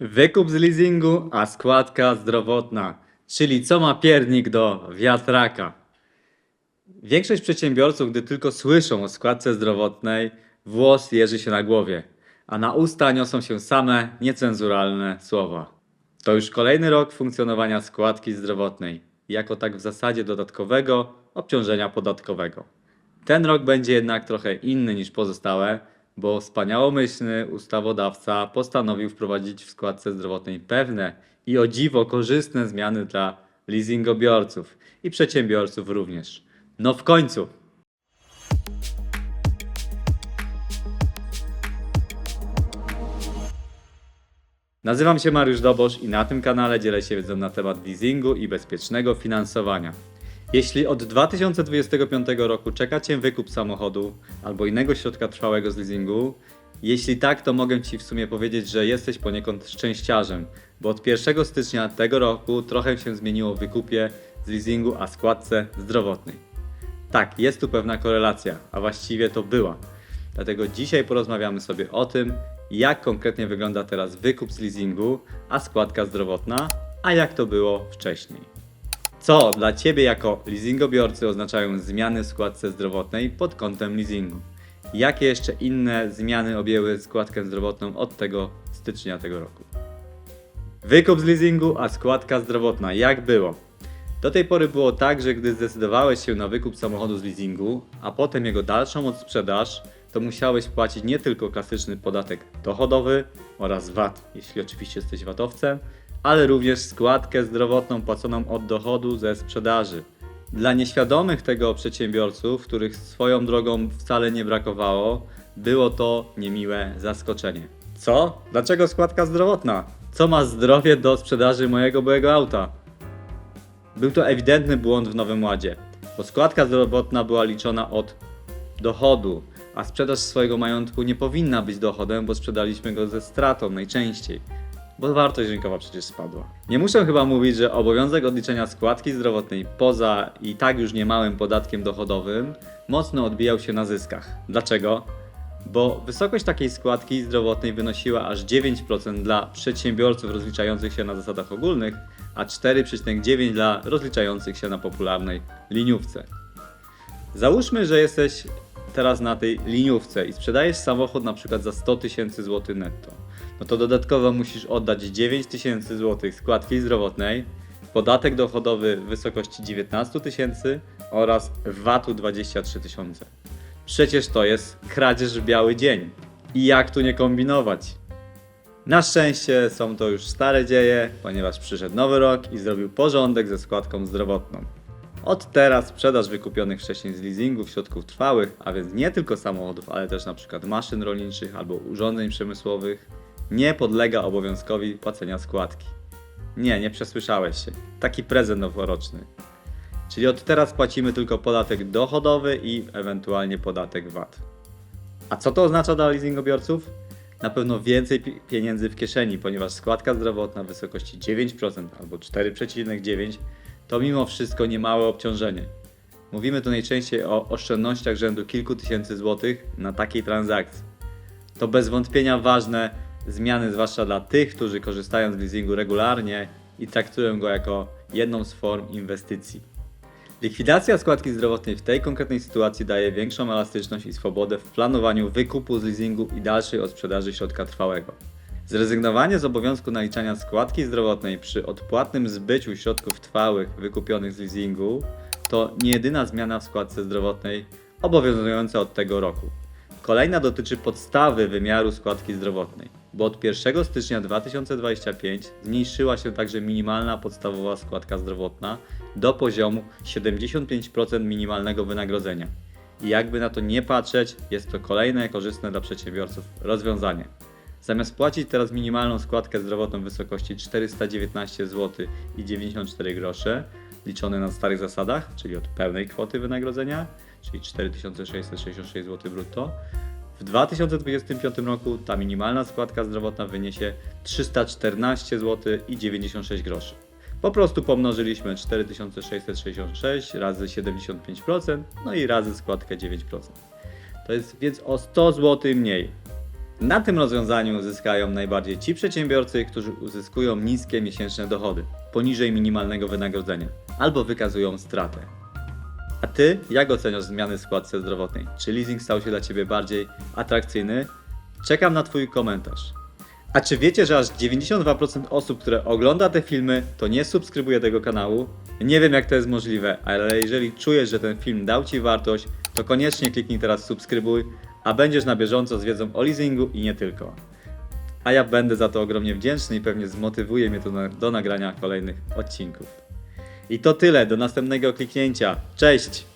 Wykup z leasingu, a składka zdrowotna, czyli co ma piernik do wiatraka. Większość przedsiębiorców, gdy tylko słyszą o składce zdrowotnej, włos jeży się na głowie, a na usta niosą się same niecenzuralne słowa. To już kolejny rok funkcjonowania składki zdrowotnej, jako tak w zasadzie dodatkowego obciążenia podatkowego. Ten rok będzie jednak trochę inny niż pozostałe, bo wspaniałomyślny ustawodawca postanowił wprowadzić w składce zdrowotnej pewne i o dziwo korzystne zmiany dla leasingobiorców i przedsiębiorców również. No w końcu! Nazywam się Mariusz Dobosz i na tym kanale dzielę się wiedzą na temat leasingu i bezpiecznego finansowania. Jeśli od 2025 roku czeka Cię wykup samochodu albo innego środka trwałego z leasingu, jeśli tak, to mogę Ci w sumie powiedzieć, że jesteś poniekąd szczęściarzem, bo od 1 stycznia tego roku trochę się zmieniło w wykupie z leasingu, a składce zdrowotnej. Tak, jest tu pewna korelacja, a właściwie to była. Dlatego dzisiaj porozmawiamy sobie o tym, jak konkretnie wygląda teraz wykup z leasingu, a składka zdrowotna, a jak to było wcześniej. Co dla Ciebie jako leasingobiorcy oznaczają zmiany w składce zdrowotnej pod kątem leasingu? Jakie jeszcze inne zmiany objęły składkę zdrowotną od tego stycznia tego roku? Wykup z leasingu, a składka zdrowotna. Jak było? Do tej pory było tak, że gdy zdecydowałeś się na wykup samochodu z leasingu, a potem jego dalszą odsprzedaż, to musiałeś płacić nie tylko klasyczny podatek dochodowy oraz VAT, jeśli oczywiście jesteś VAT-owcem, ale również składkę zdrowotną płaconą od dochodu ze sprzedaży. Dla nieświadomych tego przedsiębiorców, których swoją drogą wcale nie brakowało, było to niemiłe zaskoczenie. Co? Dlaczego składka zdrowotna? Co ma zdrowie do sprzedaży mojego byłego auta? Był to ewidentny błąd w Nowym Ładzie, bo składka zdrowotna była liczona od dochodu, a sprzedaż swojego majątku nie powinna być dochodem, bo sprzedaliśmy go ze stratą najczęściej, bo wartość rynkowa przecież spadła. Nie muszę chyba mówić, że obowiązek odliczenia składki zdrowotnej poza i tak już niemałym podatkiem dochodowym mocno odbijał się na zyskach. Dlaczego? Bo wysokość takiej składki zdrowotnej wynosiła aż 9% dla przedsiębiorców rozliczających się na zasadach ogólnych, a 4,9% dla rozliczających się na popularnej liniówce. Załóżmy, że jesteś teraz na tej liniówce i sprzedajesz samochód na przykład za 100 tysięcy złotych netto. No to dodatkowo musisz oddać 9 tysięcy złotych składki zdrowotnej, podatek dochodowy w wysokości 19 tysięcy oraz VAT-u 23 tysiące. Przecież to jest kradzież w biały dzień. I jak tu nie kombinować? Na szczęście są to już stare dzieje, ponieważ przyszedł nowy rok i zrobił porządek ze składką zdrowotną. Od teraz sprzedaż wykupionych wcześniej z leasingów środków trwałych, a więc nie tylko samochodów, ale też np. maszyn rolniczych albo urządzeń przemysłowych, nie podlega obowiązkowi płacenia składki. Nie, nie przesłyszałeś się. Taki prezent noworoczny. Czyli od teraz płacimy tylko podatek dochodowy i ewentualnie podatek VAT. A co to oznacza dla leasingobiorców? Na pewno więcej pi- pieniędzy w kieszeni, ponieważ składka zdrowotna w wysokości 9% albo 4,9% to mimo wszystko niemałe obciążenie. Mówimy tu najczęściej o oszczędnościach rzędu kilku tysięcy złotych na takiej transakcji. To bez wątpienia ważne zmiany, zwłaszcza dla tych, którzy korzystają z leasingu regularnie i traktują go jako jedną z form inwestycji. Likwidacja składki zdrowotnej w tej konkretnej sytuacji daje większą elastyczność i swobodę w planowaniu wykupu z leasingu i dalszej odsprzedaży środka trwałego. Zrezygnowanie z obowiązku naliczania składki zdrowotnej przy odpłatnym zbyciu środków trwałych wykupionych z leasingu to nie jedyna zmiana w składce zdrowotnej obowiązująca od tego roku. Kolejna dotyczy podstawy wymiaru składki zdrowotnej, bo od 1 stycznia 2025 zmniejszyła się także minimalna podstawowa składka zdrowotna do poziomu 75% minimalnego wynagrodzenia. I jakby na to nie patrzeć, jest to kolejne korzystne dla przedsiębiorców rozwiązanie. Zamiast płacić teraz minimalną składkę zdrowotną w wysokości 419 zł i 94 grosze, liczone na starych zasadach, czyli od pełnej kwoty wynagrodzenia, czyli 4666 zł brutto, w 2025 roku ta minimalna składka zdrowotna wyniesie 314 zł i 96 groszy. Po prostu pomnożyliśmy 4666 razy 75%, no i razy składkę 9%. To jest więc o 100 zł mniej. Na tym rozwiązaniu zyskają najbardziej ci przedsiębiorcy, którzy uzyskują niskie miesięczne dochody, poniżej minimalnego wynagrodzenia, albo wykazują stratę. A ty, jak oceniasz zmiany w składce zdrowotnej? Czy leasing stał się dla ciebie bardziej atrakcyjny? Czekam na twój komentarz. A czy wiecie, że aż 92% osób, które ogląda te filmy, to nie subskrybuje tego kanału? Nie wiem jak to jest możliwe, ale jeżeli czujesz, że ten film dał Ci wartość, to koniecznie kliknij teraz subskrybuj, a będziesz na bieżąco z wiedzą o leasingu i nie tylko. A ja będę za to ogromnie wdzięczny i pewnie zmotywuje mnie to do nagrania kolejnych odcinków. I to tyle, do następnego kliknięcia. Cześć!